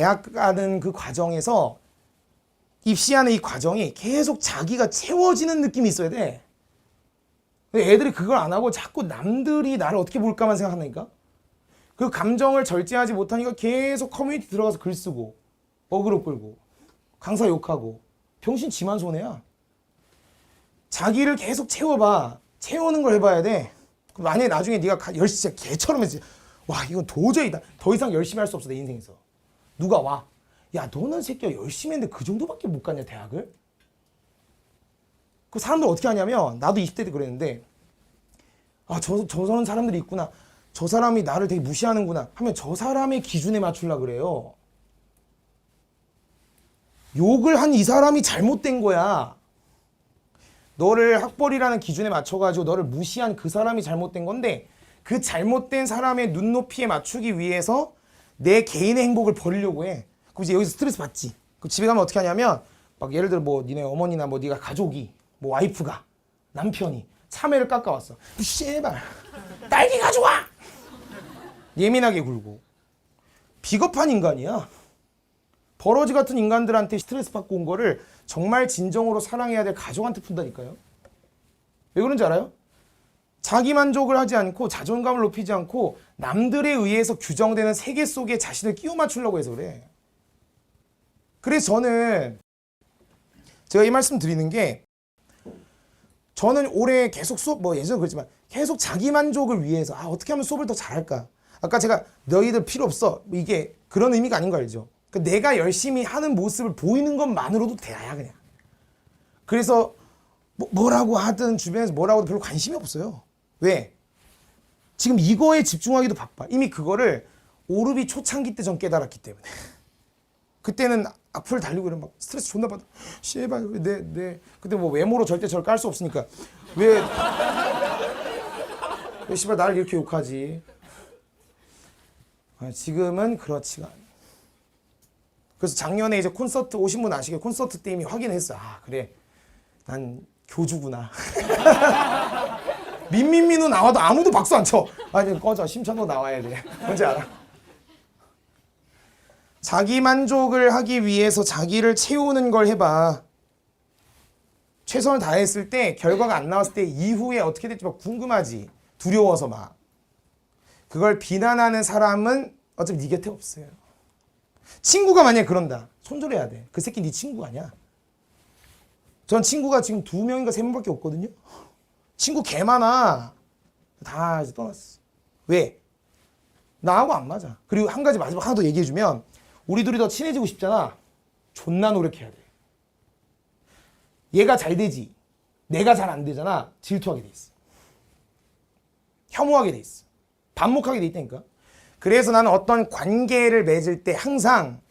대학 가는 그 과정에서 입시하는 이 과정이 계속 자기가 채워지는 느낌이 있어야 돼. 애들이 그걸 안 하고 자꾸 남들이 나를 어떻게 볼까만 생각한다니까? 그 감정을 절제하지 못하니까 계속 커뮤니티 들어가서 글 쓰고 어그로 끌고 강사 욕하고 병신 지만 손해야. 자기를 계속 채워봐. 채우는 걸 해봐야 돼. 만약에 나중에 네가 가- 열심히 개처럼 했지. 와 이건 도저히 다- 더 이상 열심히 할 수 없어 내 인생에서. 누가 와. 야 너는 새끼야 열심히 했는데 그 정도밖에 못 갔냐 대학을? 그 사람들 어떻게 하냐면 나도 20대 때 그랬는데 아저 저런 사람들이 있구나. 저 사람이 나를 되게 무시하는구나 하면 저 사람의 기준에 맞추려 그래요. 욕을 한 이 사람이 잘못된 거야. 너를 학벌이라는 기준에 맞춰가지고 너를 무시한 그 사람이 잘못된 건데 그 잘못된 사람의 눈높이에 맞추기 위해서 내 개인의 행복을 버리려고 해. 그럼 이제 여기서 스트레스 받지. 그 집에 가면 어떻게 하냐면 막 예를 들어 뭐 니네 어머니나 뭐 네가 가족이 뭐 와이프가 남편이 참외를 깎아왔어. 씨발 딸기 가져와. 예민하게 굴고 비겁한 인간이야. 버러지 같은 인간들한테 스트레스 받고 온 거를 정말 진정으로 사랑해야 될 가족한테 푼다니까요. 왜 그런지 알아요? 자기 만족을 하지 않고 자존감을 높이지 않고 남들에 의해서 규정되는 세계 속에 자신을 끼워 맞추려고 해서 그래. 그래서 저는 제가 이 말씀 드리는 게 저는 올해 계속 수업 뭐 예전에 그랬지만 계속 자기 만족을 위해서 아 어떻게 하면 수업을 더 잘할까? 아까 제가 너희들 필요 없어. 뭐 이게 그런 의미가 아닌 거 알죠? 그러니까 내가 열심히 하는 모습을 보이는 것만으로도 대야 그냥. 그래서 뭐, 뭐라고 하든 주변에서 뭐라고 도 별로 관심이 없어요 왜 지금 이거에 집중하기도 바빠 이미 그거를 오르비 초창기 때 전 깨달았기 때문에 그때는 악플 달리고 이러면 막 스트레스 존나 받아. 씨발 내내 그때 뭐 외모로 절대 저를 깔 수 없으니까 왜 왜 씨발 나를 이렇게 욕하지? 아, 지금은 그렇지가 않아. 그래서 작년에 이제 콘서트 오신 분 아시게 콘서트 때 이미 확인했어. 아 그래, 난 교주구나. 민민민우 나와도 아무도 박수 안 쳐. 아니 꺼져 심천도 나와야 돼. 뭔지 알아? 자기 만족을 하기 위해서 자기를 채우는 걸 해봐. 최선을 다했을 때 결과가 안 나왔을 때 이후에 어떻게 될지 막 궁금하지. 두려워서 막. 그걸 비난하는 사람은 어차피 네 곁에 없어요. 친구가 만약에 그런다. 손절해야 돼. 그 새끼 네 친구 아니야. 전 친구가 지금 두 명인가 세 명밖에 없거든요. 친구 개 많아. 다 이제 떠났어. 왜? 나하고 안 맞아. 그리고 한 가지 마지막 하나 더 얘기해주면 우리 둘이 더 친해지고 싶잖아. 존나 노력해야 돼. 얘가 잘 되지. 내가 잘 안 되잖아. 질투하게 돼 있어. 혐오하게 돼 있어. 반목하게 돼 있다니까. 그래서 나는 어떤 관계를 맺을 때 항상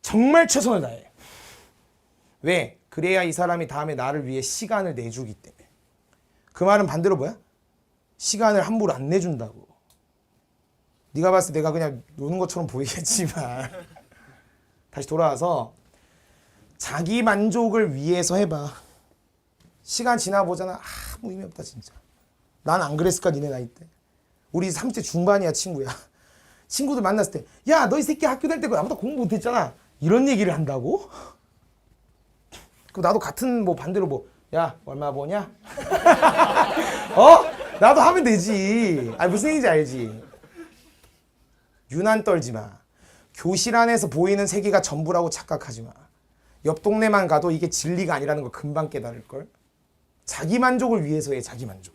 정말 최선을 다해. 왜? 그래야 이 사람이 다음에 나를 위해 시간을 내주기 때문에. 그 말은 반대로 뭐야? 시간을 함부로 안 내준다고. 네가 봤을 때 내가 그냥 노는 것처럼 보이겠지만 다시 돌아와서 자기 만족을 위해서 해봐. 시간 지나 보잖아. 아무 의미 없다 진짜. 난 안 그랬을까 니네 나이 때. 우리 30대 중반이야 친구야. 친구들 만났을 때, 야 너 이 새끼 학교 다닐 때 나보다 공부 못했잖아. 이런 얘기를 한다고? 그 나도 같은 뭐 반대로 뭐, 야 얼마 버냐? 어? 나도 하면 되지. 아 무슨 얘기인지 알지. 유난 떨지 마. 교실 안에서 보이는 세계가 전부라고 착각하지 마. 옆 동네만 가도 이게 진리가 아니라는 걸 금방 깨달을 걸. 자기 만족을 위해서 해 자기 만족.